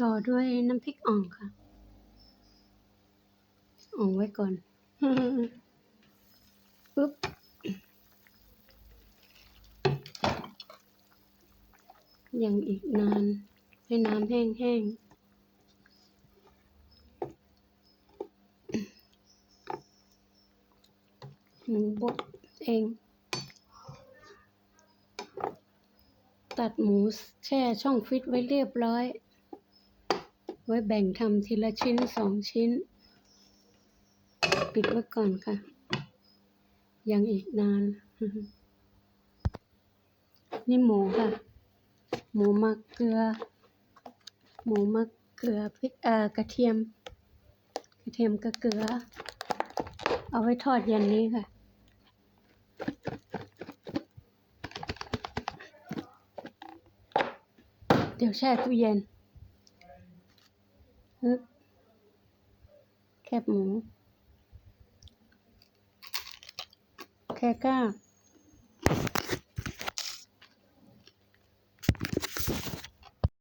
ต่อด้วยน้ำพริกอ่องค่ะ อ่องไว้ก่อนปึ๊บยังอีกนาน ให้น้ำแห้งๆหมูบดเอง ตัดหมูแช่ช่องฟิตไว้เรียบร้อย ไว้แบ่งทำทีละชิ้นสองชิ้น ปิดไว้ก่อนค่ะ ยังอีกนาน นี่หมูค่ะ หมูมักเกลือ หมูมักเกลือพริกเอ่อกระเทียม กระเทียมกับเกลือ เอาไว้ทอดเย็นนี้ค่ะเดี๋ยวแช่ตู้เย็นึบแคบหมูแค่ก้า